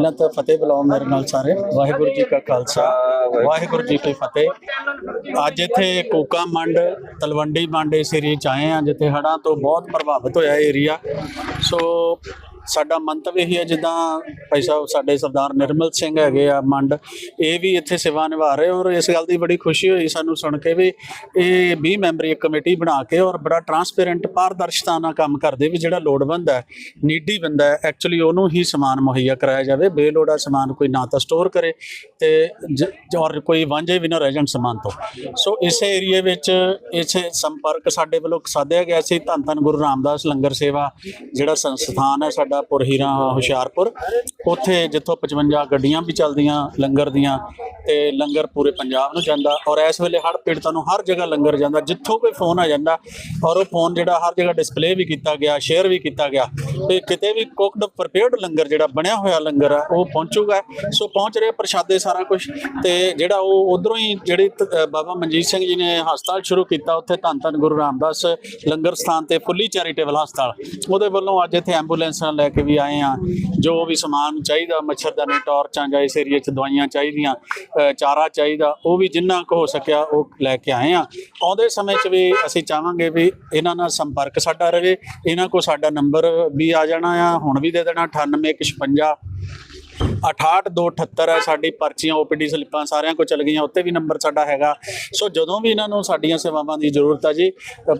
ਪਹਿਲਾਂ ਤਾਂ ਫਤਿਹ ਬੁਲਾਓ ਮੇਰੇ ਨਾਲ ਸਾਰੇ। ਵਾਹਿਗੁਰੂ ਜੀ ਕਾ ਖਾਲਸਾ, ਵਾਹਿਗੁਰੂ ਜੀ ਕੀ ਫਤਿਹ। ਅੱਜ ਇੱਥੇ ਕੋਕਾ ਮੰਡ, ਤਲਵੰਡੀ ਮੰਡ ਇਸ ਏਰੀਏ ਚ ਆਏ ਆ ਜਿੱਥੇ ਹੜ੍ਹਾਂ ਤੋਂ ਬਹੁਤ ਪ੍ਰਭਾਵਿਤ ਹੋਇਆ ਏਰੀਆ ਸੋ ਸਾਡਾ ਮੰਤਵ ਇਹ ਹੈ, ਜਿੱਦਾਂ ਭਾਈ ਸਾਹਿਬ, ਸਾਡੇ ਸਰਦਾਰ ਨਿਰਮਲ ਸਿੰਘ ਹੈਗੇ ਆ ਮੰਡ, ਇਹ ਵੀ ਇੱਥੇ ਸੇਵਾ ਨਿਭਾ ਰਹੇ ਔਰ ਇਸ ਗੱਲ ਦੀ ਬੜੀ ਖੁਸ਼ੀ ਹੋਈ ਸਾਨੂੰ ਸੁਣ ਕੇ ਵੀ ਇਹ 20 ਮੈਂਬਰੀ ਇੱਕ ਕਮੇਟੀ ਬਣਾ ਕੇ ਔਰ ਬੜਾ ਟਰਾਂਸਪੇਰੈਂਟ ਪਾਰਦਰਸ਼ਤਾ ਨਾਲ ਕੰਮ ਕਰਦੇ ਵੀ ਜਿਹੜਾ ਲੋੜਵੰਦ ਹੈ ਨੀਡੀ ਬੰਦਾ ਹੈ ਐਕਚੁਅਲੀ ਉਹਨੂੰ ਹੀ ਸਮਾਨ ਮੁਹੱਈਆ ਕਰਾਇਆ ਜਾਵੇ, ਬੇਲੋੜਾ ਸਮਾਨ ਕੋਈ ਨਾ ਤਾਂ ਸਟੋਰ ਕਰੇ ਤੇ ਜ- ਔਰ ਕੋਈ ਵਾਂਝੇ ਵੀ ਨਾ ਰਹਿ ਜਾਣ ਸਮਾਨ ਤੋਂ। ਸੋ ਇਸੇ ਏਰੀਏ ਵਿੱਚ ਇਸੇ ਸੰਪਰਕ ਸਾਡੇ ਵੱਲੋਂ ਸਾਧਿਆ ਗਿਆ ਸੀ ਧੰਨ ਧੰਨ ਗੁਰੂ ਰਾਮਦਾਸ ਲੰਗਰ ਸੇਵਾ, ਜਿਹੜਾ ਸੰਸਥਾਨ ਹੈ ਸਾਡਾ ਪੁਰ ਪੁਰਹੀਰਾ ਹੁਸ਼ਿਆਰਪੁਰ। ਉੱਥੇ ਜਿੱਥੋਂ 55 ਗੱਡੀਆਂ ਵੀ ਚੱਲਦੀਆਂ ਲੰਗਰ ਦੀਆਂ, ਤੇ ਲੰਗਰ ਪੂਰੇ ਪੰਜਾਬ ਨੂੰ ਜਾਂਦਾ। ਔਰ ਇਸ ਵੇਲੇ ਹਰ ਪੀੜਤਾਂ ਨੂੰ ਹਰ ਜਗ੍ਹਾ ਲੰਗਰ ਜਾਂਦਾ, ਜਿੱਥੋਂ ਕੋਈ ਫੋਨ ਆ ਜਾਂਦਾ। ਔਰ ਉਹ ਫੋਨ ਜਿਹੜਾ ਹਰ ਜਗ੍ਹਾ ਡਿਸਪਲੇ ਵੀ ਕੀਤਾ ਗਿਆ ਸ਼ੇਅਰ ਵੀ ਕੀਤਾ ਗਿਆ। ਤੇ ਕਿਤੇ ਵੀ ਕੁਕਡ ਪ੍ਰਪੇਅਰਡ ਲੰਗਰ ਜਿਹੜਾ ਬਣਿਆ ਹੋਇਆ ਲੰਗਰ ਆ, ਉਹ ਪਹੁੰਚੂਗਾ। ਸੋ ਪਹੁੰਚ ਰਿਹਾ ਪ੍ਰਸ਼ਾਦੇ ਸਾਰਾ ਕੁਝ ਤੇ ਜਿਹੜਾ ਉਹ ਉਧਰੋਂ ਹੀ ਜਿਹੜੀ ਬਾਬਾ ਮਨਜੀਤ ਸਿੰਘ ਜੀ ਨੇ ਹਸਪਤਾਲ ਸ਼ੁਰੂ ਕੀਤਾ, ਉੱਥੇ ਧੰਨ ਧੰਨ ਗੁਰੂ ਰਾਮਦਾਸ ਲੰਗਰ ਸਥਾਨ ਤੇ ਫੁੱਲੀ ਚੈਰੀਟੇਬਲ ਹਸਪਤਾਲ। ਉਹਦੇ ਵੱਲੋਂ ਅੱਜ ਇੱਥੇ ਐਂਬੂਲੈਂਸਾਂ ਲੈ ਕੇ ਵੀ ਆਏ ਆ ਜੋ ਵੀ ਸਮਾਨ ਚਾਹੀਦਾ ਮੱਛਰਦਾਨੀ ਟਾਰਚਾਂ ਜਾਂ ਇਸ ਏਰੀਏ 'ਚ ਦਵਾਈਆਂ ਚਾਹੀਦੀਆਂ ਚਾਰਾ ਚਾਹੀਦਾ, ਉਹ ਵੀ ਜਿੰਨਾ ਕੁ ਹੋ ਸਕਿਆ ਉਹ ਲੈ ਕੇ ਆਏ ਆ ਆਉਂਦੇ ਸਮੇਂ 'ਚ ਵੀ ਅਸੀਂ ਚਾਹਾਂਗੇ ਵੀ ਇਹਨਾਂ ਨਾਲ ਸੰਪਰਕ ਸਾਡਾ ਰਹੇ। ਇਹਨਾਂ ਕੋ ਸਾਡਾ ਨੰਬਰ ਵੀ ਆ ਜਾਣਾ ਆ, ਹੁਣ ਵੀ ਦੇ ਦੇਣਾ 98156 68278 ਹੈ ਸਾਡੀ ਪਰਚੀਆਂ ਓਪੀਡੀ ਸਲਿੱਪਾਂ ਸਾਰਿਆਂ ਕੋ ਚਲ ਗਈਆਂ, ਉੱਤੇ ਵੀ ਨੰਬਰ ਸਾਡਾ ਹੈਗਾ। ਸੋ ਜਦੋਂ ਵੀ ਇਹਨਾਂ ਨੂੰ ਸਾਡੀਆਂ ਸੇਵਾਵਾਂ ਦੀ ਜ਼ਰੂਰਤ ਆ ਜੀ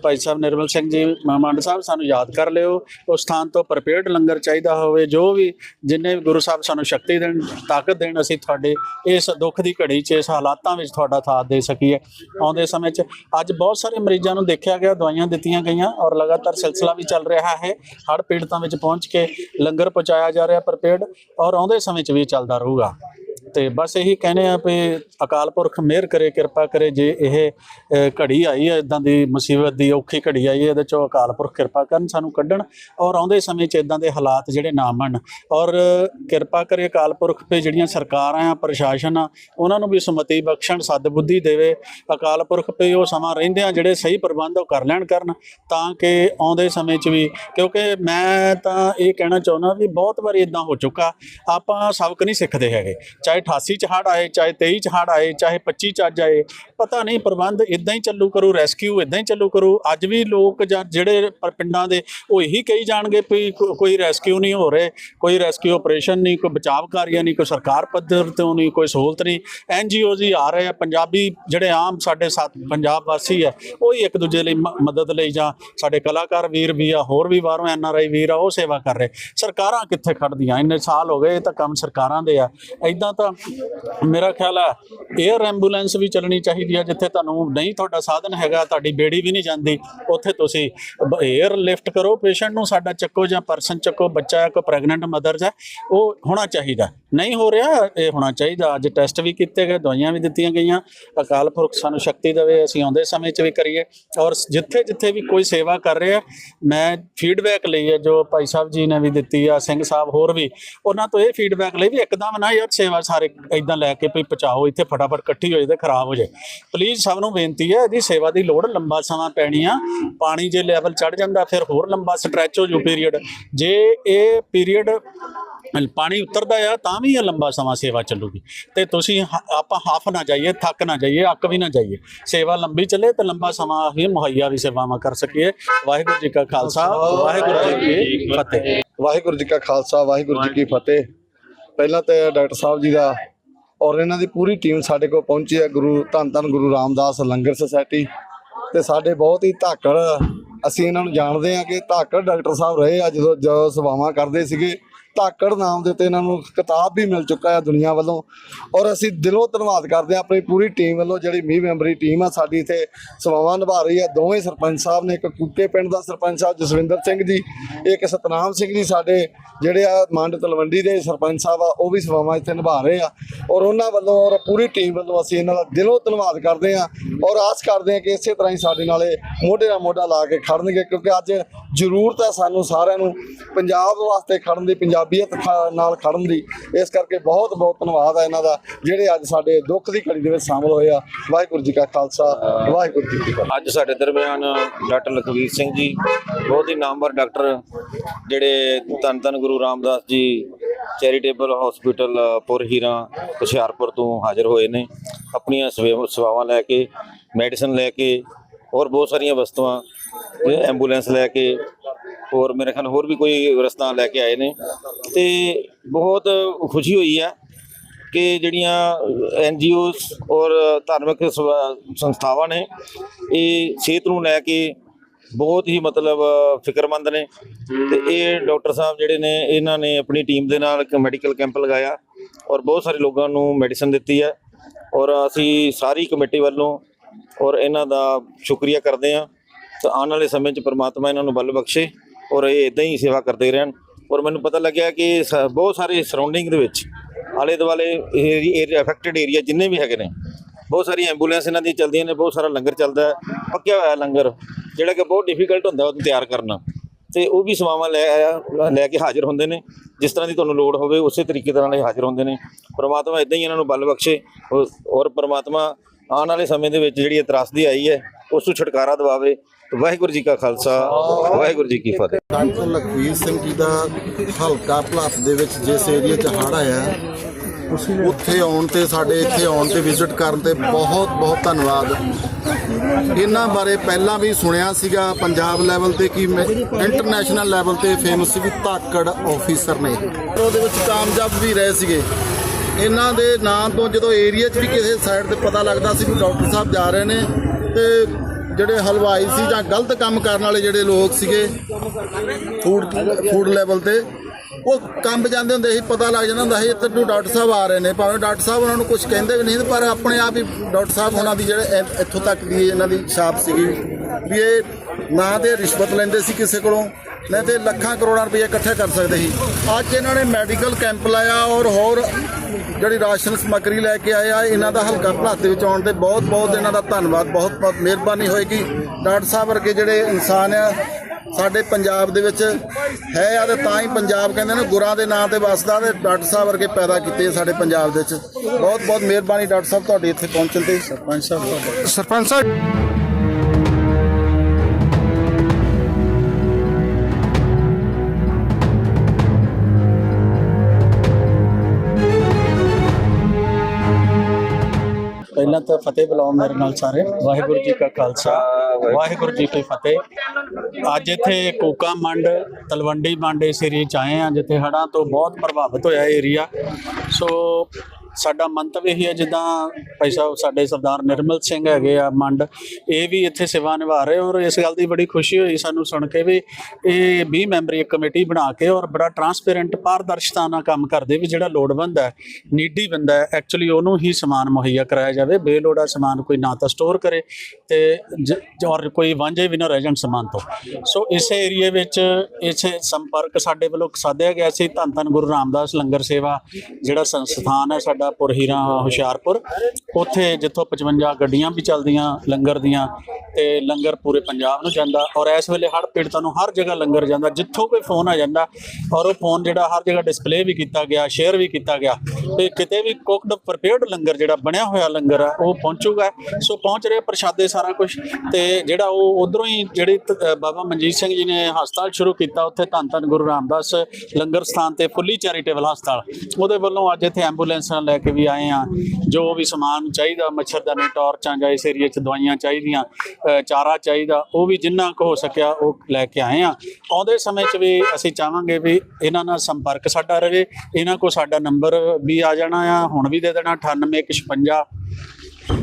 ਭਾਈ ਸਾਹਿਬ ਨਿਰਮਲ ਸਿੰਘ ਜੀ ਮਹਮੰਡ ਸਾਹਿਬ ਸਾਨੂੰ ਯਾਦ ਕਰ ਲਿਓ, ਉਸ ਸਥਾਨ ਤੋਂ ਪ੍ਰਪੇਅਰਡ ਲੰਗਰ ਚਾਹੀਦਾ ਹੋਵੇ, ਜੋ ਵੀ ਜਿੰਨੇ ਵੀ ਗੁਰੂ ਸਾਹਿਬ ਸਾਨੂੰ ਸ਼ਕਤੀ ਦੇਣ, ਤਾਕਤ ਦੇਣ, ਅਸੀਂ ਤੁਹਾਡੇ ਇਸ ਦੁੱਖ ਦੀ ਘੜੀ 'ਚ, ਇਸ ਹਾਲਾਤਾਂ ਵਿੱਚ ਤੁਹਾਡਾ ਸਾਥ ਦੇ ਸਕੀਏ। ਆਉਂਦੇ ਸਮੇਂ 'ਚ ਅੱਜ ਬਹੁਤ ਸਾਰੇ ਮਰੀਜ਼ਾਂ ਨੂੰ ਦੇਖਿਆ ਗਿਆ, ਦਵਾਈਆਂ ਦਿੱਤੀਆਂ ਗਈਆਂ ਔਰ ਲਗਾਤਾਰ ਸਿਲਸਿਲਾ ਵੀ ਚੱਲ ਰਿਹਾ ਹੈ। ਹੜ੍ਹ ਪੀੜਤਾਂ ਵਿੱਚ ਪਹੁੰਚ ਕੇ ਲੰਗਰ ਪਹੁੰਚਾਇਆ ਜਾ ਰਿਹਾ ਪ੍ਰਪੇਅਰਡ ਔਰ ਆਉਂਦੇ ਸਮੇਂ 'ਚ ਵੀ ਚੱਲਦਾ ਰਹੂਗਾ। ਤੇ ਬਸ ਇਹੀ ਕਹਿੰਦੇ ਆ ਵੀ ਅਕਾਲ ਪੁਰਖ ਮਿਹਰ ਕਰੇ, ਕਿਰਪਾ ਕਰੇ, ਜੇ ਇਹ ਘੜੀ ਆਈ ਹੈ ਇਦਾਂ ਦੀ ਮੁਸੀਬਤ ਦੀ ਔਖੀ ਘੜੀ ਆਈ ਹੈ, ਇਹਦੇ ਚੋਂ ਅਕਾਲ ਪੁਰਖ ਕਿਰਪਾ ਕਰਨ ਸਾਨੂੰ ਕੱਢਣ ਔਰ ਆਉਂਦੇ ਸਮੇਂ 'ਚ ਇਦਾਂ ਦੇ ਹਾਲਾਤ ਜਿਹੜੇ ਨਾ ਬਣਨ ਔਰ ਕਿਰਪਾ ਕਰੇ ਅਕਾਲ ਪੁਰਖ ਤੇ ਜਿਹੜੀਆਂ ਸਰਕਾਰਾਂ ਆ, ਪ੍ਰਸ਼ਾਸਨ ਆ, ਉਹਨਾਂ ਨੂੰ ਵੀ ਸੁਮਤੀ ਬਖਸ਼ਣ, ਸਦਬੁੱਧੀ ਦੇਵੇ, ਅਕਾਲ ਪੁਰਖ ਤੇ ਉਹ ਸਮਾਂ ਰਹਿੰਦੇ ਆ ਜਿਹੜੇ ਸਹੀ ਪ੍ਰਬੰਧ ਉਹ ਕਰ ਲੈਣ ਕਰਨ ਤਾਂ ਕਿ ਆਉਂਦੇ ਸਮੇਂ 'ਚ ਵੀ ਕਿਉਂਕਿ ਮੈਂ ਤਾਂ ਇਹ ਕਹਿਣਾ ਚਾਹੁੰਦਾ ਵੀ ਬਹੁਤ ਵਾਰੀ ਇਦਾਂ ਹੋ ਚੁੱਕਾ, ਆਪਾਂ ਸਬਕ ਨਹੀਂ ਸਿੱਖਦੇ ਹੈਗੇ, ਚਾਹੇ 88 ਚ ਹੜ੍ਹ ਆਏ, ਚਾਹੇ 23 ਚ ਹੜ੍ਹ ਆਏ, ਚਾਹੇ 25 ਚ ਅੱਜ ਆਏ, ਪਤਾ ਨਹੀਂ ਪ੍ਰਬੰਧ ਇਦਾਂ ਹੀ ਚੱਲੂ ਕਰੂ ਰੈਸਕਿਊ ਇਦਾਂ ਹੀ ਚੱਲੂ ਕਰੂ, ਅੱਜ ਵੀ ਲੋਕ ਜਾਂ ਜਿਹੜੇ ਪਿੰਡਾਂ ਦੇ, ਉਹ ਇਹੀ ਕਹੀ ਜਾਣਗੇ ਵੀ ਕੋਈ ਰੈਸਕਿਊ ਨਹੀਂ ਹੋ ਰਹੇ, ਕੋਈ ਰੈਸਕਿਊ ਆਪਰੇਸ਼ਨ ਨਹੀਂ, ਕੋਈ ਬਚਾਵ ਕਾਰਿਆ ਨਹੀਂ, ਕੋਈ ਸਰਕਾਰ ਪੱਧਰ ਤੋਂ ਨਹੀਂ, ਕੋਈ ਸਹੂਲਤ ਨਹੀਂ ਐਨਜੀਓਜ਼ ਹੀ ਆ ਰਹੇ ਆ, ਪੰਜਾਬੀ ਜਿਹੜੇ ਆਮ ਸਾਡੇ ਸਾਥ ਪੰਜਾਬ ਵਾਸੀ ਆ, ਉਹ ਹੀ ਇੱਕ ਦੂਜੇ ਲਈ ਮ- ਮਦਦ ਲਈ ਜਾਂ ਸਾਡੇ ਕਲਾਕਾਰ ਵੀਰ ਵੀ ਆ, ਹੋਰ ਵੀ ਬਾਹਰੋਂ ਐਨਆਰਆਈ ਵੀਰ ਆ, ਉਹ ਸੇਵਾ ਕਰ ਰਹੇ, ਸਰਕਾਰਾਂ ਕਿੱਥੇ ਖੜਦੀਆਂ ਇੰਨੇ ਸਾਲ ਹੋ ਗਏ ਇਹ ਤਾਂ ਕੰਮ ਸਰਕਾਰਾਂ ਦੇ ਆ ਐਦਾਂ ਤਾਂ ਮੇਰਾ ਖਿਆਲ ਆ 에ਅਰ ਐਂਬੂਲੈਂਸ ਵੀ ਚੱਲਣੀ ਚਾਹੀਦੀ ਆ, ਜਿੱਥੇ ਤੁਹਾਨੂੰ ਨਹੀਂ ਤੁਹਾਡਾ ਸਾਧਨ ਹੈਗਾ, ਤੁਹਾਡੀ ਬੇੜੀ ਵੀ ਨਹੀਂ ਜਾਂਦੀ, ਉੱਥੇ ਤੁਸੀਂ 에ਅਰ ਲਿਫਟ ਕਰੋ ਪੇਸ਼ੈਂਟ ਨੂੰ ਸਾਡਾ ਚੱਕੋ ਜਾਂ ਪਰਸਨ ਚੱਕੋ, ਬੱਚਾ ਹੈ ਪ੍ਰੈਗਨੈਂਟ ਮਦਰਸ ਹੈ ਉਹ ਹੋਣਾ ਚਾਹੀਦਾ। ਨਹੀਂ ਹੋ ਰਿਹਾ, ਇਹ ਹੋਣਾ ਚਾਹੀਦਾ। ਅੱਜ ਟੈਸਟ ਵੀ ਕੀਤੇ ਗਏ, ਦਵਾਈਆਂ ਵੀ ਦਿੱਤੀਆਂ ਗਈਆਂ, ਅਕਾਲ ਪੁਰਖ ਸਾਨੂੰ ਸ਼ਕਤੀ ਦੇਵੇ, ਅਸੀਂ ਆਉਂਦੇ ਸਮੇਂ 'ਚ ਵੀ ਕਰੀਏ। ਔਰ ਜਿੱਥੇ ਜਿੱਥੇ ਵੀ ਕੋਈ ਸੇਵਾ ਕਰ ਰਿਹਾ, ਮੈਂ ਫੀਡਬੈਕ ਲਈ ਹੈ, ਜੋ ਭਾਈ ਸਾਹਿਬ ਜੀ ਨੇ ਵੀ ਦਿੱਤੀ ਆ, ਸਿੰਘ ਸਾਹਿਬ ਹੋਰ ਵੀ, ਉਹਨਾਂ ਤੋਂ ਇਹ ਫੀਡਬੈਕ ਲਈ ਵੀ ਇੱਕਦਮ ਨਾ ਯਾਰ ਸੇਵਾ ਸਾਰੇ ਇਦਾਂ ਲੈ ਕੇ ਵੀ ਪਹੁੰਚਾਓ ਇੱਥੇ ਫਟਾਫਟ ਇਕੱਠੀ ਹੋ ਜਾਏ ਤੇ ਖਰਾਬ ਹੋ ਜਾਏ। ਪਲੀਜ਼ ਸਭ ਨੂੰ ਬੇਨਤੀ ਹੈ ਇਹਦੀ ਸੇਵਾ ਦੀ ਲੋੜ ਲੰਬਾ ਸਮਾਂ ਪੈਣੀ ਆ। ਪਾਣੀ ਜੇ ਲੈਵਲ ਚੜ ਜਾਂਦਾ ਫਿਰ ਹੋਰ ਲੰਬਾ ਸਟ੍ਰੈਚ ਹੋ ਜੂ ਪੀਰੀਅਡ ਜੇ ਇਹ ਪੀਰੀਅਡ ਪਾਣੀ ਉਤਰਦਾ ਆ ਤਾਂ ਵੀ ਇਹ ਲੰਬਾ ਸਮਾਂ ਸੇਵਾ ਚੱਲੂਗੀ। ਤੇ ਤੁਸੀਂ ਆਪਾਂ ਹਾਫ ਨਾ ਜਾਈਏ ਥੱਕ ਨਾ ਜਾਈਏ ਅੱਕ ਵੀ ਨਾ ਜਾਈਏ। ਸੇਵਾ ਲੰਬੀ ਚੱਲੇ ਤੇ ਲੰਬਾ ਸਮਾਂ ਹੀ ਮੁਹੱਈਆ ਵੀ ਸੇਵਾਵਾਂ ਕਰ ਸਕੀਏ। ਵਾਹਿਗੁਰੂ ਜੀ ਕਾ ਖਾਲਸਾ ਵਾਹਿਗੁਰੂ ਜੀ ਕੀ ਫਤਿਹ। ਵਾਹਿਗੁਰੂ ਜੀ ਕਾ ਖਾਲਸਾ ਵਾਹਿਗੁਰੂ ਜੀ ਕੀ ਫਤਿਹ। ਪਹਿਲਾਂ ਤੇ ਡਾਕਟਰ ਸਾਹਿਬ ਜੀ ਦਾ ਔਰ ਇਹਨਾਂ ਦੀ ਪੂਰੀ ਟੀਮ ਸਾਡੇ ਕੋਲ ਪਹੁੰਚੀ ਹੈ, ਗੁਰੂ ਧੰਨ ਧੰਨ ਗੁਰੂ ਰਾਮਦਾਸ ਲੰਗਰ ਸੁਸਾਇਟੀ। ਤੇ ਸਾਡੇ ਬਹੁਤ ਹੀ ਧਾਕੜ, ਅਸੀਂ ਇਹਨਾਂ ਨੂੰ ਜਾਣਦੇ ਹਾਂ ਕਿ ਧਾਕੜ ਡਾਕਟਰ ਸਾਹਿਬ ਰਹੇ ਆ ਜਦੋਂ ਜਦੋਂ ਸੇਵਾਵਾਂ ਕਰਦੇ ਸੀਗੇ। ਧਾਕੜ ਨਾਮ ਦੇ ਉੱਤੇ ਇਹਨਾਂ ਨੂੰ ਕਿਤਾਬ ਵੀ ਮਿਲ ਚੁੱਕਾ ਹੈ ਦੁਨੀਆ ਵੱਲੋਂ। ਔਰ ਅਸੀਂ ਦਿਲੋਂ ਧੰਨਵਾਦ ਕਰਦੇ ਹਾਂ, ਆਪਣੀ ਪੂਰੀ ਟੀਮ ਵੱਲੋਂ, ਜਿਹੜੀ 20 ਮੈਂਬਰੀ ਟੀਮ ਆ, ਸਾਡੀ ਇੱਥੇ ਸੇਵਾਵਾਂ ਨਿਭਾ ਰਹੀ ਹੈ। ਦੋਵੇਂ ਸਰਪੰਚ ਸਾਹਿਬ ਨੇ, ਇੱਕ ਕੁੱਕੇ ਪਿੰਡ ਦਾ ਸਰਪੰਚ ਸਾਹਿਬ, ਜਸਵਿੰਦਰ ਸਿੰਘ ਜੀ, ਇੱਕ ਸਤਨਾਮ ਸਿੰਘ ਜੀ ਸਾਡੇ ਜਿਹੜੇ ਆ ਮੰਡ ਤਲਵੰਡੀ ਦੇ ਸਰਪੰਚ ਸਾਹਿਬ ਆ, ਉਹ ਵੀ ਸੇਵਾਵਾਂ ਇੱਥੇ ਨਿਭਾ ਰਹੇ ਆ। ਔਰ ਉਹਨਾਂ ਵੱਲੋਂ, ਔਰ ਪੂਰੀ ਟੀਮ ਵੱਲੋਂ ਅਸੀਂ ਇਹਨਾਂ ਦਾ ਦਿਲੋਂ ਧੰਨਵਾਦ ਕਰਦੇ ਹਾਂ। ਔਰ ਆਸ ਕਰਦੇ ਹਾਂ ਕਿ ਇਸੇ ਤਰ੍ਹਾਂ ਹੀ ਸਾਡੇ ਨਾਲ ਇਹ ਮੋਢੇ ਨਾਲ ਮੋਢਾ ਲਾ ਕੇ ਖੜਨਗੇ, ਕਿਉਂਕਿ ਅੱਜ ਜ਼ਰੂਰਤ ਹੈ ਸਾਨੂੰ ਸਾਰਿਆਂ ਨੂੰ ਪੰਜਾਬ ਵਾਸਤੇ ਖੜਨ ਦੀ, ਪੰਜਾਬ ਪੰਜਾਬੀਅਤ ਖ- ਨਾਲ ਖੜਨ ਦੀ। ਇਸ ਕਰਕੇ ਬਹੁਤ ਬਹੁਤ ਧੰਨਵਾਦ ਹੈ ਇਹਨਾਂ ਦਾ, ਜਿਹੜੇ ਅੱਜ ਸਾਡੇ ਦੁੱਖ ਦੀ ਘੜੀ ਦੇ ਵਿੱਚ ਸ਼ਾਮਲ ਹੋਏ ਆ। ਵਾਹਿਗੁਰੂ ਜੀ ਕਾ ਖਾਲਸਾ, ਵਾਹਿਗੁਰੂ ਜੀ ਕੀ ਫਤਿਹ। ਅੱਜ ਸਾਡੇ ਦਰਮਿਆਨ ਡਾਕਟਰ ਲਖਵੀਰ ਸਿੰਘ ਜੀ, ਬਹੁਤ ਹੀ ਨਾਮਵਰ ਡਾਕਟਰ, ਜਿਹੜੇ ਧੰਨ ਧੰਨ ਗੁਰੂ ਰਾਮਦਾਸ ਜੀ, ਚੈਰੀਟੇਬਲ ਹਸਪੀਟਲ, ਪੁਰ ਹੀਰਾ, ਹੁਸ਼ਿਆਰਪੁਰ ਤੋਂ ਹਾਜ਼ਰ ਹੋਏ ਨੇ। ਆਪਣੀਆਂ ਸੇਵਾ- ਸੇਵਾਵਾਂ ਲੈ ਕੇ, ਮੈਡੀਸਨ ਲੈ ਕੇ, ਹੋਰ ਬਹੁਤ ਸਾਰੀਆਂ ਵਸਤੂਆਂ ਐਂਬੂਲੈਂਸ ਲੈ ਕੇ ਹੋਰ ਮੇਰੇ ਖਿਆਲ ਹੋਰ ਵੀ ਕੋਈ ਰਸਤਾ ਲੈ ਕੇ ਆਏ ਨੇ। ਤੇ ਬਹੁਤ ਖੁਸ਼ੀ ਹੋਈ ਹੈ ਕਿ ਜਿਹੜੀਆਂ ਐਨ ਜੀ ਓਸ ਔਰ ਧਾਰਮਿਕ ਸਵਾ- ਸੰਸਥਾਵਾਂ ਨੇ, ਇਹ ਸਿਹਤ ਨੂੰ ਲੈ ਕੇ ਬਹੁਤ ਹੀ ਮਤਲਬ ਫਿਕਰਮੰਦ ਨੇ। ਤੇ ਇਹ ਡਾਕਟਰ ਸਾਹਿਬ ਜਿਹੜੇ ਨੇ, ਇਹਨਾਂ ਨੇ ਆਪਣੀ ਟੀਮ ਦੇ ਨਾਲ ਇੱਕ ਮੈਡੀਕਲ ਕੈਂਪ ਲਗਾਇਆ ਔਰ ਬਹੁਤ ਸਾਰੇ ਲੋਕਾਂ ਨੂੰ ਮੈਡੀਸਨ ਦਿੱਤੀ ਹੈ ਔਰ ਅਸੀਂ ਸਾਰੀ ਕਮੇਟੀ ਵੱਲੋਂ ਔਰ ਇਹਨਾਂ ਦਾ ਸ਼ੁਕਰੀਆ ਕਰਦੇ ਹਾਂ। ਤਾਂ ਆਉਣ ਵਾਲੇ ਸਮੇਂ 'ਚ ਪ੍ਰਮਾਤਮਾ ਇਹਨਾਂ ਨੂੰ ਬਲ ਬਖਸ਼ੇ ਔਰ ਇਹ ਇਦਾਂ ਹੀ ਸੇਵਾ ਕਰਦੇ ਰਹਿਣ। ਔਰ ਮੈਨੂੰ ਪਤਾ ਲੱਗਿਆ ਕਿ ਸ- ਬਹੁਤ ਸਾਰੇ ਸਰਾਊਂਡਿੰਗ ਦੇ ਵਿੱਚ ਆਲੇ ਦੁਆਲੇ ਏਰੀਆ ਅਫੈਕਟਡ ਏਰੀਆ ਜਿੰਨੇ ਵੀ ਹੈਗੇ ਨੇ, ਬਹੁਤ ਸਾਰੀ ਐਂਬੂਲੈਂਸ ਇਹਨਾਂ ਦੀ ਚੱਲਦੀਆਂ ਨੇ, ਬਹੁਤ ਸਾਰਾ ਲੰਗਰ ਚੱਲਦਾ ਹੈ, ਪੱਕਿਆ ਹੋਇਆ ਲੰਗਰ, ਜਿਹੜਾ ਕਿ ਬਹੁਤ ਡਿਫਿਕਲਟ ਹੁੰਦਾ ਉਹਨੂੰ ਤਿਆਰ ਕਰਨਾ। ਤੇ ਉਹ ਵੀ ਸੇਵਾਵਾਂ ਲੈ ਲੈ ਕੇ ਹਾਜ਼ਰ ਹੁੰਦੇ ਨੇ, ਜਿਸ ਤਰ੍ਹਾਂ ਦੀ ਤੁਹਾਨੂੰ ਲੋੜ ਹੋਵੇ, ਉਸੇ ਤਰੀਕੇ ਦੇ ਨਾਲ ਇਹ ਹਾਜ਼ਰ ਹੁੰਦੇ ਨੇ। ਪ੍ਰਮਾਤਮਾ ਇਦਾਂ ਹੀ ਇਹਨਾਂ ਨੂੰ ਬਲ ਬਖਸ਼ੇ ਔਰ- ਔਰ ਪ੍ਰਮਾਤਮਾ ਆਉਣ ਵਾਲੇ ਸਮੇਂ ਦੇ ਵਿੱਚ ਜਿਹੜੀ ਇਹ ਤਰਾਸਦੀ ਆਈ ਹੈ, ਉਸ ਨੂੰ ਛੁਟਕਾਰਾ ਦਿਵਾਵੇ ਵਾਹਿਗੁਰੂ ਜੀ ਕਾ ਖਾਲਸਾ, ਵਾਹਿਗੁਰੂ ਜੀ ਕੀ ਫਤਿਹ। ਡਾਕਟਰ ਲਖਵੀਰ ਸਿੰਘ ਜੀ ਦਾ ਹਲਕਾ ਭਲਾਤ ਦੇ ਵਿੱਚ ਜਿਸ ਏਰੀਆ 'ਚ ਹੜ੍ਹ ਆਇਆ ਉੱਥੇ ਆਉਣ ਤੇ ਸਾਡੇ ਇੱਥੇ ਆਉਣ ਤੇ ਵਿਜ਼ਿਟ ਕਰਨ ਤੇ ਬਹੁਤ ਬਹੁਤ ਧੰਨਵਾਦ। ਇਹਨਾਂ ਬਾਰੇ ਪਹਿਲਾਂ ਵੀ ਸੁਣਿਆ ਸੀਗਾ, ਪੰਜਾਬ ਲੈਵਲ ਤੇ ਕਿ ਇੰਟਰਨੈਸ਼ਨਲ ਲੈਵਲ ਤੇ ਫੇਮਸ ਵੀ ਧਾਕੜ ਆਫੀਸਰ ਨੇ। ਉਹਦੇ ਵਿੱਚ ਕਾਮਯਾਬ ਵੀ ਰਹੇ ਸੀਗੇ। ਇਹਨਾਂ ਦੇ ਨਾਂ ਤੋਂ ਜਦੋਂ ਏਰੀਆ 'ਚ ਵੀ ਕਿਸੇ ਸਾਈਡ ਤੇ ਪਤਾ ਲੱਗਦਾ ਸੀ ਵੀ ਡਾਕਟਰ ਸਾਹਿਬ ਜਾ ਰਹੇ ਨੇ, ਤੇ ਜਿਹੜੇ ਹਲਵਾਈ ਸੀ ਜਾਂ ਗਲਤ ਕੰਮ ਕਰਨ ਵਾਲੇ ਜਿਹੜੇ ਲੋਕ ਸੀਗੇ ਫੂਡ ਫੂਡ ਲੈਵਲ ਤੇ, ਉਹ ਕੰਬ ਜਾਂਦੇ ਹੁੰਦੇ ਸੀ, ਪਤਾ ਲੱਗ ਜਾਂਦਾ ਹੁੰਦਾ ਸੀ, ਇੱਥੇ ਨੂੰ ਡਾਕਟਰ ਸਾਹਿਬ ਆ ਰਹੇ ਨੇ, ਭਾਵੇਂ ਡਾਕਟਰ ਸਾਹਿਬ ਉਹਨਾਂ ਨੂੰ ਕੁਝ ਕਹਿੰਦੇ ਵੀ ਨਹੀਂ, ਪਰ ਆਪਣੇ ਆਪ ਹੀ ਡਾਕਟਰ ਸਾਹਿਬ ਉਹਨਾਂ ਦੀ ਜਿਹੜੇ ਇੱਥੋਂ ਤੱਕ ਦੀ ਇਹਨਾਂ ਦੀ ਛਾਪ ਸੀਗੀ, ਵੀ ਇਹ ਨਾ ਤੇ ਰਿਸ਼ਵਤ ਲੈਂਦੇ ਸੀ ਕਿਸੇ ਕੋਲੋਂ ਨਹੀਂ ਤੇ ਲੱਖਾਂ ਕਰੋੜਾਂ ਰੁਪਏ ਇਕੱਠੇ ਕਰ ਸਕਦੇ ਸੀ। ਅੱਜ ਇਹਨਾਂ ਨੇ ਮੈਡੀਕਲ ਕੈਂਪ ਲਾਇਆ ਔਰ ਹੋਰ ਜਿਹੜੀ ਰਾਸ਼ਨ ਸਮੱਗਰੀ ਲੈ ਕੇ ਆਏ ਆ ਇਹਨਾਂ ਦਾ ਹਲਕਾ ਭਲਾਤ ਵਿੱਚ ਆਉਣ ਤੇ ਬਹੁਤ ਬਹੁਤ ਇਹਨਾਂ ਦਾ ਧੰਨਵਾਦ ਬਹੁਤ ਬਹੁਤ ਮਿਹਰਬਾਨੀ ਹੋਏਗੀ। ਡਾਕਟਰ ਸਾਹਿਬ ਵਰਗੇ ਜਿਹੜੇ ਇਨਸਾਨ ਆ ਸਾਡੇ ਪੰਜਾਬ ਦੇ ਵਿੱਚ ਹੈ ਆ ਤੇ ਤਾਂ ਹੀ ਪੰਜਾਬ ਕਹਿੰਦੇ ਨੇ ਗੁਰਾਂ ਦੇ ਨਾਂ ਤੇ ਵਸਦਾ ਤੇ ਡਾਕਟਰ ਸਾਹਿਬ ਵਰਗੇ ਪੈਦਾ ਕੀਤੇ ਸਾਡੇ ਪੰਜਾਬ ਦੇ ਵਿੱਚ। ਬਹੁਤ ਬਹੁਤ ਮਿਹਰਬਾਨੀ ਡਾਕਟਰ ਸਾਹਿਬ ਤੁਹਾਡੇ ਇੱਥੇ ਪਹੁੰਚਣ ਤੇ। ਸਰਪੰਚ ਸਾਹਿਬ ਸਰਪੰਚ ਸਾਹਿਬ। ਪਹਿਲਾਂ ਤਾਂ ਫਤਿਹ ਬੁਲਾਓ ਮੇਰੇ ਨਾਲ ਸਾਰੇ। ਵਾਹਿਗੁਰੂ ਜੀ ਕਾ ਖਾਲਸਾ, ਵਾਹਿਗੁਰੂ ਜੀ ਕੀ ਫਤਿਹ। ਅੱਜ ਇੱਥੇ ਕੋਕਾ ਮੰਡ, ਤਲਵੰਡੀ ਮੰਡ ਇਸ ਏਰੀਏ ਚ ਆਏ ਆ ਜਿੱਥੇ ਹੜ੍ਹਾਂ ਤੋਂ ਬਹੁਤ ਪ੍ਰਭਾਵਿਤ ਹੋਇਆ ਏਰੀਆ ਸੋ ਸਾਡਾ ਮੰਤਵ ਇਹ ਹੈ, ਜਿੱਦਾਂ ਭਾਈ ਸਾਹਿਬ ਸਾਡੇ ਸਰਦਾਰ ਨਿਰਮਲ ਸਿੰਘ ਹੈਗੇ ਆ ਮੰਡ, ਇਹ ਵੀ ਇੱਥੇ ਸੇਵਾ ਨਿਭਾ ਰਹੇ ਔਰ ਇਸ ਗੱਲ ਦੀ ਬੜੀ ਖੁਸ਼ੀ ਹੋਈ ਸਾਨੂੰ ਸੁਣ ਕੇ ਵੀ ਇਹ 20 ਮੈਂਬਰੀ ਇੱਕ ਕਮੇਟੀ ਬਣਾ ਕੇ ਔਰ ਬੜਾ ਟਰਾਂਸਪੇਰੈਂਟ ਪਾਰਦਰਸ਼ਤਾ ਨਾਲ ਕੰਮ ਕਰਦੇ ਵੀ ਜਿਹੜਾ ਲੋੜਵੰਦ ਹੈ ਨੀਡੀ ਬੰਦਾ ਹੈ ਐਕਚੁਅਲੀ ਉਹਨੂੰ ਹੀ ਸਮਾਨ ਮੁਹੱਈਆ ਕਰਾਇਆ ਜਾਵੇ, ਬੇਲੋੜਾ ਸਮਾਨ ਕੋਈ ਨਾ ਤਾਂ ਸਟੋਰ ਕਰੇ ਤੇ ਜ- ਔਰ ਕੋਈ ਵਾਂਝੇ ਵੀ ਨਾ ਰਹਿ ਜਾਣ ਸਮਾਨ ਤੋਂ। ਸੋ ਇਸੇ ਏਰੀਏ ਵਿੱਚ ਇਸੇ ਸੰਪਰਕ ਸਾਡੇ ਵੱਲੋਂ ਸਾਧਿਆ ਗਿਆ ਸੀ ਧੰਨ ਧੰਨ ਗੁਰੂ ਰਾਮਦਾਸ ਲੰਗਰ ਸੇਵਾ, ਜਿਹੜਾ ਸੰਸਥਾਨ ਹੈ ਸਾਡਾ ਪੁਰ ਪੁਰਹੀਰਾ ਹੁਸ਼ਿਆਰਪੁਰ। ਉੱਥੇ ਜਿੱਥੋਂ 55 ਗੱਡੀਆਂ ਵੀ ਚੱਲਦੀਆਂ ਲੰਗਰ ਦੀਆਂ ਤੇ ਲੰਗਰ ਪੂਰੇ ਪੰਜਾਬ ਨੂੰ ਜਾਂਦਾ ਔਰ ਇਸ ਵੇਲੇ ਹੜ੍ਹ ਪੀੜਤਾਂ ਨੂੰ ਹਰ ਜਗ੍ਹਾ ਲੰਗਰ ਜਾਂਦਾ, ਜਿੱਥੋਂ ਕੋਈ ਫੋਨ ਆ ਜਾਂਦਾ ਔਰ ਉਹ ਫੋਨ ਜਿਹੜਾ ਹਰ ਜਗ੍ਹਾ ਡਿਸਪਲੇ ਵੀ ਕੀਤਾ ਗਿਆ ਸ਼ੇਅਰ ਵੀ ਕੀਤਾ ਗਿਆ ਤੇ ਕਿਤੇ ਵੀ ਕੁਕਡ ਪ੍ਰਪੇਅਰਡ ਲੰਗਰ ਜਿਹੜਾ ਬਣਿਆ ਹੋਇਆ ਲੰਗਰ ਆ, ਉਹ ਪਹੁੰਚੂਗਾ। ਸੋ ਪਹੁੰਚ ਰਿਹਾ ਪ੍ਰਸ਼ਾਦੇ ਸਾਰਾ ਕੁਝ ਤੇ ਜਿਹੜਾ ਉਹ ਉਧਰੋਂ ਹੀ ਜਿਹੜੀ ਬਾਬਾ ਮਨਜੀਤ ਸਿੰਘ ਜੀ ਨੇ ਹਸਪਤਾਲ ਸ਼ੁਰੂ ਕੀਤਾ, ਉੱਥੇ ਧੰਨ ਧੰਨ ਗੁਰੂ ਰਾਮਦਾਸ ਲੰਗਰ ਸਥਾਨ ਤੇ ਫੁੱਲੀ ਚੈਰੀਟੇਬਲ ਹਸਪਤਾਲ। ਉਹਦੇ ਵੱਲੋਂ ਅੱਜ ਇੱਥੇ ਐਂਬੂਲੈਂਸਾਂ ਲੈ ਕੇ ਵੀ ਆਏ ਆ। ਜੋ ਵੀ ਸਮਾਨ ਚਾਹੀਦਾ ਮੱਛਰਦਾਨੀ ਟਾਰਚਾਂ ਜਾਂ ਇਸ ਏਰੀਏ 'ਚ ਦਵਾਈਆਂ ਚਾਹੀਦੀਆਂ ਚਾਰਾ ਚਾਹੀਦਾ, ਉਹ ਵੀ ਜਿੰਨਾ ਕੁ ਹੋ ਸਕਿਆ ਉਹ ਲੈ ਕੇ ਆਏ ਆ। ਆਉਂਦੇ ਸਮੇਂ 'ਚ ਵੀ ਅਸੀਂ ਚਾਹਾਂਗੇ ਵੀ ਇਹਨਾਂ ਨਾਲ ਸੰਪਰਕ ਸਾਡਾ ਰਹੇ। ਇਹਨਾਂ ਕੋ ਸਾਡਾ ਨੰਬਰ ਵੀ ਆ ਜਾਣਾ ਆ, ਹੁਣ ਵੀ ਦੇ ਦੇਣਾ 98156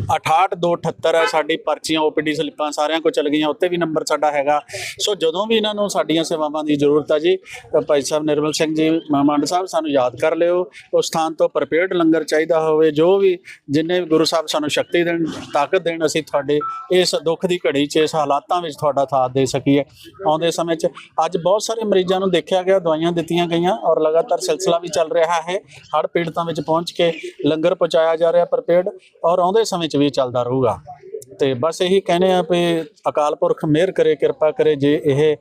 68278 ਹੈ ਸਾਡੀ ਪਰਚੀਆਂ ਓਪੀਡੀ ਸਲਿੱਪਾਂ ਸਾਰਿਆਂ ਕੋ ਚਲ ਗਈਆਂ ਉੱਤੇ ਵੀ ਨੰਬਰ ਸਾਡਾ ਹੈਗਾ। ਸੋ ਜਦੋਂ ਵੀ ਇਹਨਾਂ ਨੂੰ ਸਾਡੀਆਂ ਸੇਵਾਵਾਂ ਦੀ ਜ਼ਰੂਰਤ ਹੈ ਜੀ ਤਾਂ ਭਾਈ ਸਾਹਿਬ ਨਿਰਮਲ ਸਿੰਘ ਜੀ ਮੰਡ ਸਾਹਿਬ ਸਾਨੂੰ ਯਾਦ ਕਰ ਲਿਓ ਉਸ ਸਥਾਨ ਤੋਂ ਪ੍ਰਪੇਅਰਡ ਲੰਗਰ ਚਾਹੀਦਾ ਹੋਵੇ ਜੋ ਵੀ ਜਿੰਨੇ ਵੀ ਗੁਰੂ ਸਾਹਿਬ ਸਾਨੂੰ ਸ਼ਕਤੀ ਦੇਣ ਤਾਕਤ ਦੇਣ ਅਸੀਂ ਤੁਹਾਡੇ ਇਸ ਦੁੱਖ ਦੀ ਘੜੀ 'ਚ ਇਸ ਹਾਲਾਤਾਂ ਵਿੱਚ ਤੁਹਾਡਾ ਸਾਥ ਦੇ ਸਕੀਏ। ਆਉਂਦੇ ਸਮੇਂ 'ਚ ਅੱਜ ਬਹੁਤ ਸਾਰੇ ਮਰੀਜ਼ਾਂ ਨੂੰ ਦੇਖਿਆ ਗਿਆ ਦਵਾਈਆਂ ਦਿੱਤੀਆਂ ਗਈਆਂ ਔਰ ਲਗਾਤਾਰ ਸਿਲਸਿਲਾ ਵੀ ਚੱਲ ਰਿਹਾ ਹੈ। ਹੜ੍ਹ ਪੀੜਤਾਂ ਵਿੱਚ ਪਹੁੰਚ ਕੇ ਲੰਗਰ ਪਹੁੰਚਾਇਆ ਜਾ ਰਿਹਾ ਪ੍ਰਪੇਅਰਡ ਔਰ ਆਉਂਦੇ ਸਮੇਂ 'ਚ ਵੀ ਚੱਲਦਾ ਰਹੂਗਾ। ਤੇ ਬਸ ਇਹੀ ਕਹਿੰਦੇ ਆ ਵੀ ਅਕਾਲ ਪੁਰਖ ਮਿਹਰ ਕਰੇ, ਕਿਰਪਾ ਕਰੇ, ਜੇ ਇਹ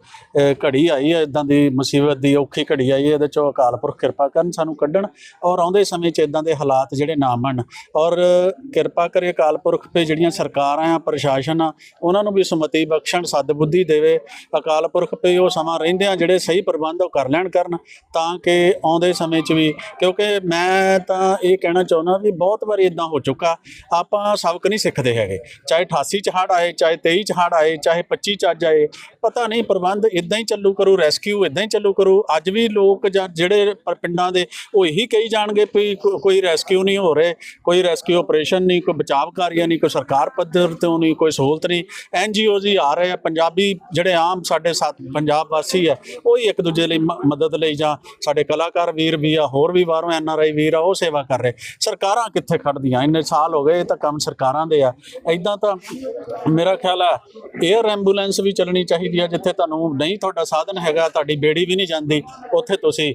ਘੜੀ ਆਈ ਹੈ ਇਦਾਂ ਦੀ ਮੁਸੀਬਤ ਦੀ ਔਖੀ ਘੜੀ ਆਈ ਹੈ, ਇਹਦੇ ਚੋਂ ਅਕਾਲ ਪੁਰਖ ਕਿਰਪਾ ਕਰਨ ਸਾਨੂੰ ਕੱਢਣ ਔਰ ਆਉਂਦੇ ਸਮੇਂ 'ਚ ਇਦਾਂ ਦੇ ਹਾਲਾਤ ਜਿਹੜੇ ਨਾ ਬਣਨ ਔਰ ਕਿਰਪਾ ਕਰੇ ਅਕਾਲ ਪੁਰਖ ਤੇ ਜਿਹੜੀਆਂ ਸਰਕਾਰਾਂ ਆ, ਪ੍ਰਸ਼ਾਸਨ ਆ, ਉਹਨਾਂ ਨੂੰ ਵੀ ਸੁਮਤੀ ਬਖਸ਼ਣ, ਸਦਬੁੱਧੀ ਦੇਵੇ। ਅਕਾਲ ਪੁਰਖ ਤੇ ਉਹ ਸਮਾਂ ਰਹਿੰਦਿਆਂ ਜਿਹੜੇ ਸਹੀ ਪ੍ਰਬੰਧ ਉਹ ਕਰ ਲੈਣ ਕਰਨ ਤਾਂ ਕਿ ਆਉਂਦੇ ਸਮੇਂ 'ਚ ਵੀ। ਕਿਉਂਕਿ ਮੈਂ ਤਾਂ ਇਹ ਕਹਿਣਾ ਚਾਹੁੰਦਾ ਵੀ ਬਹੁਤ ਵਾਰੀ ਇਦਾਂ ਹੋ ਚੁੱਕਾ, ਆਪਾਂ ਸਬਕ ਨਹੀਂ ਸਿੱਖਦੇ ਹੈਗੇ। ਚਾਹੇ 88 ਚ ਹੜ੍ਹ ਆਏ, ਚਾਹੇ 23 ਚ ਹੜ੍ਹ ਆਏ, ਚਾਹੇ 25 ਚ ਅੱਜ ਆਏ, ਪਤਾ ਨਹੀਂ ਪ੍ਰਬੰਧ ਇਦਾਂ ਹੀ ਚੱਲੂ ਕਰੂ ਰੈਸਕਿਊ ਇਦਾਂ ਹੀ ਚੱਲੂ ਕਰੂ। ਅੱਜ ਵੀ ਲੋਕ ਜਾਂ ਜਿਹੜੇ ਪਿੰਡਾਂ ਦੇ, ਉਹ ਇਹੀ ਕਹੀ ਜਾਣਗੇ ਵੀ ਕੋਈ ਰੈਸਕਿਊ ਨਹੀਂ ਹੋ ਰਹੇ, ਕੋਈ ਰੈਸਕਿਊ ਆਪਰੇਸ਼ਨ ਨਹੀਂ, ਕੋਈ ਬਚਾਅ ਕਾਰਿਆ ਨਹੀਂ, ਕੋਈ ਸਰਕਾਰ ਪੱਧਰ ਤੋਂ ਨਹੀਂ, ਕੋਈ ਸਹੂਲਤ ਨਹੀਂ। ਐਨਜੀਓਜ਼ ਹੀ ਆ ਰਹੇ ਆ, ਪੰਜਾਬੀ ਜਿਹੜੇ ਆਮ ਸਾਡੇ ਸਾਥ ਪੰਜਾਬ ਵਾਸੀ ਆ, ਉਹ ਹੀ ਇੱਕ ਦੂਜੇ ਲਈ ਮ- ਮਦਦ ਲਈ ਜਾਂ ਸਾਡੇ ਕਲਾਕਾਰ ਵੀਰ ਵੀ ਆ, ਹੋਰ ਵੀ ਬਾਹਰੋਂ ਐਨ ਆਰ ਆਈ ਵੀਰ ਆ, ਉਹ ਸੇਵਾ ਕਰ ਰਹੇ। ਸਰਕਾਰਾਂ ਕਿੱਥੇ ਖੜਦੀਆਂ ਇੰਨੇ ਸਾਲ ਹੋ ਗਏ, ਇਹ ਤਾਂ ਕੰਮ ਸਰਕਾਰਾਂ ਦੇ ਆ। ਐਦਾਂ ਤਾਂ ਮੇਰਾ ਖਿਆਲ ਆ 에ਅਰ ਐਂਬੂਲੈਂਸ ਵੀ ਚੱਲਣੀ ਚਾਹੀਦੀ ਆ, ਜਿੱਥੇ ਤੁਹਾਨੂੰ ਨਹੀਂ ਤੁਹਾਡਾ ਸਾਧਨ ਹੈਗਾ, ਤੁਹਾਡੀ ਬੇੜੀ ਵੀ ਨਹੀਂ ਜਾਂਦੀ, ਉੱਥੇ ਤੁਸੀਂ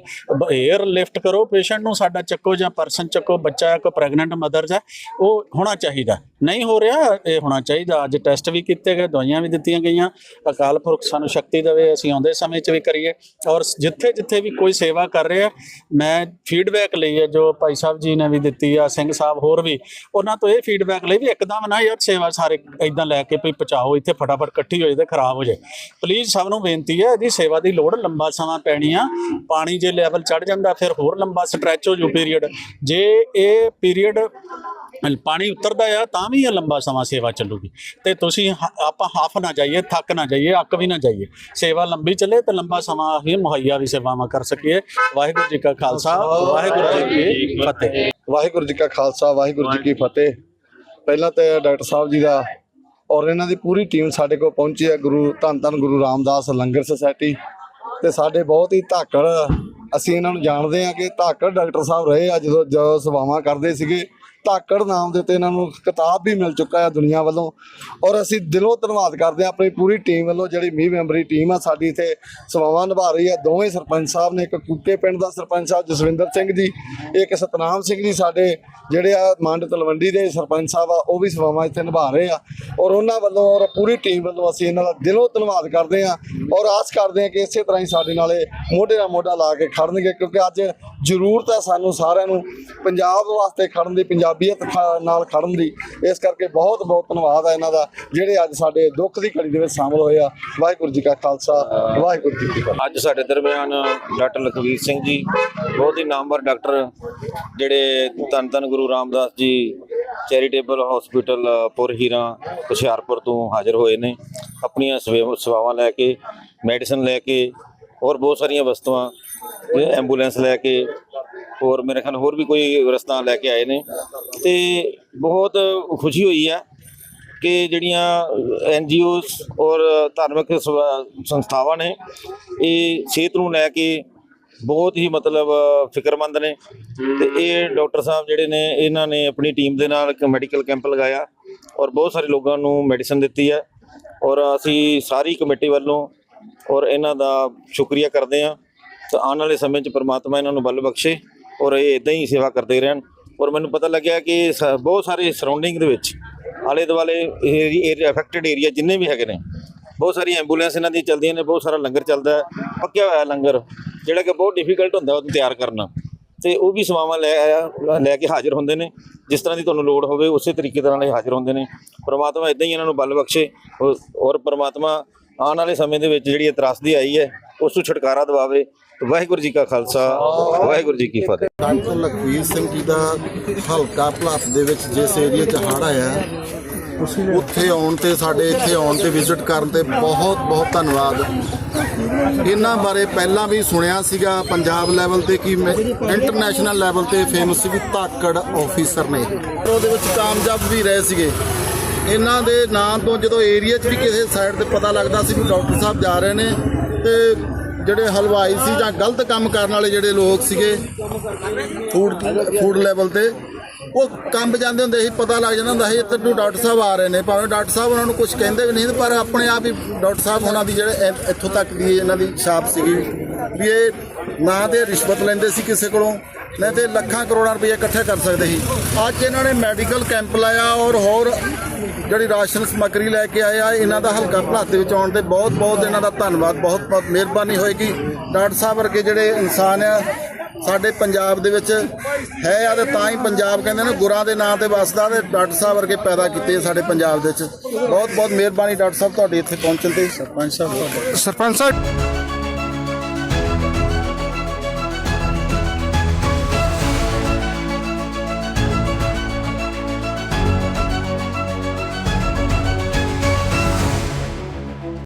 에ਅਰ ਲਿਫਟ ਕਰੋ ਪੇਸ਼ੈਂਟ ਨੂੰ ਸਾਡਾ ਚੱਕੋ ਜਾਂ ਪਰਸਨ ਚੱਕੋ, ਬੱਚਾ ਹੈ, ਕੋਈ ਪ੍ਰੈਗਨੈਂਟ ਮਦਰਸ ਹੈ, ਉਹ ਹੋਣਾ ਚਾਹੀਦਾ। ਨਹੀਂ ਹੋ ਰਿਹਾ, ਇਹ ਹੋਣਾ ਚਾਹੀਦਾ। ਅੱਜ ਟੈਸਟ ਵੀ ਕੀਤੇ ਗਏ, ਦਵਾਈਆਂ ਵੀ ਦਿੱਤੀਆਂ ਗਈਆਂ। ਅਕਾਲ ਪੁਰਖ ਸਾਨੂੰ ਸ਼ਕਤੀ ਦੇਵੇ, ਅਸੀਂ ਆਉਂਦੇ ਸਮੇਂ 'ਚ ਵੀ ਕਰੀਏ। ਔਰ ਜਿੱਥੇ ਜਿੱਥੇ ਵੀ ਕੋਈ ਸੇਵਾ ਕਰ ਰਿਹਾ, ਮੈਂ ਫੀਡਬੈਕ ਲਈ ਹੈ, ਜੋ ਭਾਈ ਸਾਹਿਬ ਜੀ ਨੇ ਵੀ ਦਿੱਤੀ ਆ, ਸਿੰਘ ਸਾਹਿਬ ਹੋਰ ਵੀ, ਉਹਨਾਂ ਤੋਂ ਇਹ ਫੀਡਬੈਕ ਲਈ ਵੀ ਇੱਕਦਮ ਨਾ ਯਾਰ ਸੇਵਾ ਸਾਰੇ ਇਦਾਂ ਲੈ ਕੇ ਵੀ ਪਹੁੰਚਾਓ, ਇੱਥੇ ਫਟਾਫਟ ਇਕੱਠੀ ਹੋ ਜਾਏ ਤੇ ਖਰਾਬ ਹੋ ਜਾਏ। ਪਲੀਜ਼ ਸਭ ਨੂੰ ਬੇਨਤੀ ਹੈ, ਇਹਦੀ ਸੇਵਾ ਦੀ ਲੋੜ ਲੰਬਾ ਸਮਾਂ ਪੈਣੀ ਆ। ਪਾਣੀ ਜੇ ਲੈਵਲ ਚੜ ਜਾਂਦਾ, ਫਿਰ ਹੋਰ ਲੰਬਾ ਸਟ੍ਰੈਚ ਹੋ ਜੂ ਪੀਰੀਅਡ ਜੇ ਇਹ ਪੀਰੀਅਡ ਪਾਣੀ ਉਤਰਦਾ ਆ, ਤਾਂ ਵੀ ਇਹ ਲੰਬਾ ਸਮਾਂ ਸੇਵਾ ਚੱਲੂਗੀ। ਤੇ ਤੁਸੀਂ ਆਪਾਂ ਹਾਫ ਨਾ ਜਾਈਏ, ਥੱਕ ਨਾ ਜਾਈਏ, ਅੱਕ ਵੀ ਨਾ ਜਾਈਏ। ਸੇਵਾ ਲੰਬੀ ਚੱਲੇ ਤੇ ਲੰਬਾ ਸਮਾਂ ਹੀ ਮੁਹੱਈਆ ਵੀ ਸੇਵਾਵਾਂ ਕਰ ਸਕੀਏ। ਵਾਹਿਗੁਰੂ ਜੀ ਕਾ ਖਾਲਸਾ, ਵਾਹਿਗੁਰੂ ਜੀ ਕੀ ਫਤਿਹ। ਵਾਹਿਗੁਰੂ ਜੀ ਕਾ ਖਾਲਸਾ, ਵਾਹਿਗੁਰੂ ਜੀ ਕੀ ਫਤਿਹ। ਪਹਿਲਾਂ ਤਾਂ ਡਾਕਟਰ ਸਾਹਿਬ ਜੀ ਦਾ ਔਰ ਇਹਨਾਂ ਦੀ ਪੂਰੀ ਟੀਮ ਸਾਡੇ ਕੋਲ ਪਹੁੰਚੀ ਹੈ, ਗੁਰੂ ਧੰਨ ਧੰਨ ਗੁਰੂ ਰਾਮਦਾਸ ਲੰਗਰ ਸੁਸਾਇਟੀ। ਤੇ ਸਾਡੇ ਬਹੁਤ ਹੀ ਧਾਕੜ, ਅਸੀਂ ਇਹਨਾਂ ਨੂੰ ਜਾਣਦੇ ਹਾਂ ਕਿ ਧਾਕੜ ਡਾਕਟਰ ਸਾਹਿਬ ਰਹੇ ਆ ਜਦੋਂ ਜਦੋਂ ਸੇਵਾਵਾਂ ਕਰਦੇ ਸੀਗੇ। ਧਾਕੜ ਨਾਮ ਦੇ ਉੱਤੇ ਇਹਨਾਂ ਨੂੰ ਕਿਤਾਬ ਵੀ ਮਿਲ ਚੁੱਕਾ ਹੈ ਦੁਨੀਆ ਵੱਲੋਂ। ਔਰ ਅਸੀਂ ਦਿਲੋਂ ਧੰਨਵਾਦ ਕਰਦੇ ਹਾਂ ਆਪਣੀ ਪੂਰੀ ਟੀਮ ਵੱਲੋਂ, ਜਿਹੜੀ 20 ਮੈਂਬਰੀ ਟੀਮ ਆ ਸਾਡੀ ਇੱਥੇ ਸੇਵਾਵਾਂ ਨਿਭਾ ਰਹੀ ਹੈ। ਦੋਵੇਂ ਸਰਪੰਚ ਸਾਹਿਬ ਨੇ, ਇੱਕ ਕੂਕੇ ਪਿੰਡ ਦਾ ਸਰਪੰਚ ਸਾਹਿਬ ਜਸਵਿੰਦਰ ਸਿੰਘ ਜੀ, ਇੱਕ ਸਤਨਾਮ ਸਿੰਘ ਜੀ ਸਾਡੇ ਜਿਹੜੇ ਆ ਮੰਡ ਤਲਵੰਡੀ ਦੇ ਸਰਪੰਚ ਸਾਹਿਬ ਆ, ਉਹ ਵੀ ਸੇਵਾਵਾਂ ਇੱਥੇ ਨਿਭਾ ਰਹੇ ਆ। ਔਰ ਉਹਨਾਂ ਵੱਲੋਂ ਔਰ ਪੂਰੀ ਟੀਮ ਵੱਲੋਂ ਅਸੀਂ ਇਹਨਾਂ ਦਾ ਦਿਲੋਂ ਧੰਨਵਾਦ ਕਰਦੇ ਹਾਂ। ਔਰ ਆਸ ਕਰਦੇ ਹਾਂ ਕਿ ਇਸੇ ਤਰ੍ਹਾਂ ਹੀ ਸਾਡੇ ਨਾਲ ਇਹ ਮੋਢੇ ਨਾਲ ਮੋਢਾ ਲਾ ਕੇ ਖੜਨਗੇ, ਕਿਉਂਕਿ ਅੱਜ ਜ਼ਰੂਰਤ ਹੈ ਸਾਨੂੰ ਸਾਰਿਆਂ ਨੂੰ ਪੰਜਾਬ ਵਾਸਤੇ ਖੜਨ ਦੀ, ਪੰਜਾਬੀਅਤ ਖ- ਨਾਲ ਖੜਨ ਦੀ। ਇਸ ਕਰਕੇ ਬਹੁਤ ਬਹੁਤ ਧੰਨਵਾਦ ਹੈ ਇਹਨਾਂ ਦਾ, ਜਿਹੜੇ ਅੱਜ ਸਾਡੇ ਦੁੱਖ ਦੀ ਘੜੀ ਦੇ ਵਿੱਚ ਸ਼ਾਮਲ ਹੋਏ ਆ। ਵਾਹਿਗੁਰੂ ਜੀ ਕਾ ਖਾਲਸਾ, ਵਾਹਿਗੁਰੂ ਜੀ ਕੀ ਫਤਿਹ। ਅੱਜ ਸਾਡੇ ਦਰਮਿਆਨ ਡਾਕਟਰ ਲਖਵੀਰ ਸਿੰਘ ਜੀ, ਬਹੁਤ ਹੀ ਨਾਮਵਰ ਡਾਕਟਰ, ਜਿਹੜੇ ਧੰਨ ਧੰਨ ਗੁਰੂ ਰਾਮਦਾਸ ਜੀ, ਚੈਰੀਟੇਬਲ ਹਸਪੀਟਲ, ਪੁਰ ਹੀਰਾ, ਹੁਸ਼ਿਆਰਪੁਰ ਤੋਂ ਹਾਜ਼ਰ ਹੋਏ ਨੇ। ਆਪਣੀਆਂ ਸੇਵਾ- ਸੇਵਾਵਾਂ ਲੈ ਕੇ, ਮੈਡੀਸਨ ਲੈ ਕੇ, ਹੋਰ ਬਹੁਤ ਸਾਰੀਆਂ ਵਸਤੂਆਂ ਐਂਬੂਲੈਂਸ ਲੈ ਕੇ ਹੋਰ ਮੇਰੇ ਖਿਆਲ ਹੋਰ ਵੀ ਕੋਈ ਰਸਤਾ ਲੈ ਕੇ ਆਏ ਨੇ। ਤੇ ਬਹੁਤ ਖੁਸ਼ੀ ਹੋਈ ਹੈ ਕਿ ਜਿਹੜੀਆਂ ਐਨ ਜੀ ਓਸ ਔਰ ਧਾਰਮਿਕ ਸਵ- ਸੰਸਥਾਵਾਂ ਨੇ, ਇਹ ਸਿਹਤ ਨੂੰ ਲੈ ਕੇ ਬਹੁਤ ਹੀ ਮਤਲਬ ਫਿਕਰਮੰਦ ਨੇ। ਤੇ ਇਹ ਡਾਕਟਰ ਸਾਹਿਬ ਜਿਹੜੇ ਨੇ, ਇਹਨਾਂ ਨੇ ਆਪਣੀ ਟੀਮ ਦੇ ਨਾਲ ਇੱਕ ਮੈਡੀਕਲ ਕੈਂਪ ਲਗਾਇਆ ਔਰ ਬਹੁਤ ਸਾਰੇ ਲੋਕਾਂ ਨੂੰ ਮੈਡੀਸਨ ਦਿੱਤੀ ਹੈ ਔਰ ਅਸੀਂ ਸਾਰੀ ਕਮੇਟੀ ਵੱਲੋਂ ਔਰ ਇਹਨਾਂ ਦਾ ਸ਼ੁਕਰੀਆ ਕਰਦੇ ਹਾਂ। ਤਾਂ ਆਉਣ ਵਾਲੇ ਸਮੇਂ 'ਚ ਪ੍ਰਮਾਤਮਾ ਇਹਨਾਂ ਨੂੰ ਬਲ ਬਖਸ਼ੇ ਔਰ ਇਹ ਇਦਾਂ ਹੀ ਸੇਵਾ ਕਰਦੇ ਰਹਿਣ। ਔਰ ਮੈਨੂੰ ਪਤਾ ਲੱਗਿਆ ਕਿ ਸ- ਬਹੁਤ ਸਾਰੇ ਸਰਾਊਂਡਿੰਗ ਦੇ ਵਿੱਚ ਆਲੇ ਦੁਆਲੇ ਏਰੀਆ ਅਫੈਕਟਡ ਏਰੀਆ ਜਿੰਨੇ ਵੀ ਹੈਗੇ ਨੇ, ਬਹੁਤ ਸਾਰੀ ਐਂਬੂਲੈਂਸ ਇਹਨਾਂ ਦੀਆਂ ਚੱਲਦੀਆਂ ਨੇ, ਬਹੁਤ ਸਾਰਾ ਲੰਗਰ ਚੱਲਦਾ ਹੈ, ਪੱਕਿਆ ਹੋਇਆ ਲੰਗਰ, ਜਿਹੜਾ ਕਿ ਬਹੁਤ ਡਿਫਿਕਲਟ ਹੁੰਦਾ ਉਹਨੂੰ ਤਿਆਰ ਕਰਨਾ ਤੇ ਉਹ ਵੀ ਸੇਵਾਵਾਂ ਲੈ ਆਇਆ- ਲੈ ਕੇ ਹਾਜ਼ਰ ਹੁੰਦੇ ਨੇ, ਜਿਸ ਤਰ੍ਹਾਂ ਦੀ ਤੁਹਾਨੂੰ ਲੋੜ ਹੋਵੇ, ਉਸੇ ਤਰੀਕੇ ਦੇ ਨਾਲ ਇਹ ਹਾਜ਼ਰ ਹੁੰਦੇ ਨੇ। ਪ੍ਰਮਾਤਮਾ ਇਦਾਂ ਹੀ ਇਹਨਾਂ ਨੂੰ ਬਲ ਬਖਸ਼ੇ ਔਰ- ਔਰ ਪ੍ਰਮਾਤਮਾ ਆਉਣ ਵਾਲੇ ਸਮੇਂ ਦੇ ਵਿੱਚ ਜਿਹੜੀ ਇਹ ਤਰਾਸਦੀ ਆਈ ਹੈ, ਉਸ ਤੋਂ ਛੁਟਕਾਰਾ ਦਿਵਾਵੇ ਵਾਹਿਗੁਰੂ ਜੀ ਕਾ ਖਾਲਸਾ, ਵਾਹਿਗੁਰੂ ਜੀ ਕੀ ਫਤਿਹ। ਡਾਕਟਰ ਲਖਵੀਰ ਸਿੰਘ ਜੀ ਦਾ ਹਲਕਾ ਭਲਾਤ ਦੇ ਵਿੱਚ ਜਿਸ ਏਰੀਆ 'ਚ ਹੜ੍ਹ ਆਇਆ ਉੱਥੇ ਆਉਣ ਤੇ ਸਾਡੇ ਇੱਥੇ ਆਉਣ ਤੇ ਵਿਜ਼ਿਟ ਕਰਨ ਤੇ ਬਹੁਤ ਬਹੁਤ ਧੰਨਵਾਦ। ਇਹਨਾਂ ਬਾਰੇ ਪਹਿਲਾਂ ਵੀ ਸੁਣਿਆ ਸੀਗਾ, ਪੰਜਾਬ ਲੈਵਲ ਤੇ ਕਿ ਇੰਟਰਨੈਸ਼ਨਲ ਲੈਵਲ ਤੇ ਫੇਮਸ ਸੀ ਵੀ ਧਾਕੜ ਆਫੀਸਰ ਨੇ। ਉਹਦੇ ਵਿੱਚ ਕਾਮਯਾਬ ਵੀ ਰਹੇ ਸੀਗੇ। ਇਹਨਾਂ ਦੇ ਨਾਂ ਤੋਂ ਜਦੋਂ ਏਰੀਆ 'ਚ ਵੀ ਕਿਸੇ ਸਾਈਡ ਤੇ ਪਤਾ ਲੱਗਦਾ ਸੀ ਵੀ ਡਾਕਟਰ ਸਾਹਿਬ ਜਾ ਰਹੇ ਨੇ, ਤੇ ਜਿਹੜੇ ਹਲਵਾਈ ਸੀ ਜਾਂ ਗਲਤ ਕੰਮ ਕਰਨ ਵਾਲੇ ਜਿਹੜੇ ਲੋਕ ਸੀਗੇ ਫੂਡ ਫੂਡ ਲੈਵਲ ਤੇ, ਉਹ ਕੰਬ ਜਾਂਦੇ ਹੁੰਦੇ ਸੀ, ਪਤਾ ਲੱਗ ਜਾਂਦਾ ਹੁੰਦਾ ਸੀ, ਇੱਥੇ ਨੂੰ ਡਾਕਟਰ ਸਾਹਿਬ ਆ ਰਹੇ ਨੇ, ਭਾਵੇਂ ਡਾਕਟਰ ਸਾਹਿਬ ਉਹਨਾਂ ਨੂੰ ਕੁਝ ਕਹਿੰਦੇ ਵੀ ਨਹੀਂ, ਪਰ ਆਪਣੇ ਆਪ ਹੀ ਡਾਕਟਰ ਸਾਹਿਬ ਉਹਨਾਂ ਦੀ ਜਿਹੜੇ ਇੱਥੋਂ ਤੱਕ ਦੀ ਇਹਨਾਂ ਦੀ ਛਾਪ ਸੀਗੀ, ਵੀ ਇਹ ਨਾ ਤੇ ਰਿਸ਼ਵਤ ਲੈਂਦੇ ਸੀ ਕਿਸੇ ਕੋਲੋਂ ਨਹੀਂ ਤੇ ਲੱਖਾਂ ਕਰੋੜਾਂ ਰੁਪਏ ਇਕੱਠੇ ਕਰ ਸਕਦੇ ਸੀ। ਅੱਜ ਇਹਨਾਂ ਨੇ ਮੈਡੀਕਲ ਕੈਂਪ ਲਾਇਆ ਔਰ ਹੋਰ ਜਿਹੜੀ ਰਾਸ਼ਨ ਸਮੱਗਰੀ ਲੈ ਕੇ ਆਏ ਆ, ਇਹਨਾਂ ਦਾ ਹਲਕਾ ਭਲਾਤੇ ਵਿੱਚ ਆਉਣ ਤੇ ਬਹੁਤ ਬਹੁਤ ਇਹਨਾਂ ਦਾ ਧੰਨਵਾਦ, ਬਹੁਤ ਬਹੁਤ ਮਿਹਰਬਾਨੀ ਹੋਏਗੀ। ਡਾਕਟਰ ਸਾਹਿਬ ਵਰਗੇ ਜਿਹੜੇ ਇਨਸਾਨ ਆ, ਸਾਡੇ ਪੰਜਾਬ ਦੇ ਵਿੱਚ ਹੈ ਆ ਤੇ ਤਾਂ ਹੀ ਪੰਜਾਬ ਕਹਿੰਦੇ ਨੇ ਗੁਰਾਂ ਦੇ ਨਾਂ ਤੇ ਵਸਦਾ ਤੇ ਡਾਕਟਰ ਸਾਹਿਬ ਵਰਗੇ ਪੈਦਾ ਕੀਤੇ ਸਾਡੇ ਪੰਜਾਬ ਦੇ ਵਿੱਚ। ਬਹੁਤ ਬਹੁਤ ਮਿਹਰਬਾਨੀ ਡਾਕਟਰ ਸਾਹਿਬ ਤੁਹਾਡੇ ਇੱਥੇ ਪਹੁੰਚਣ ਤੇ। ਸਰਪੰਚ ਸਾਹਿਬ ਸਰਪੰਚ ਸਾਹਿਬ।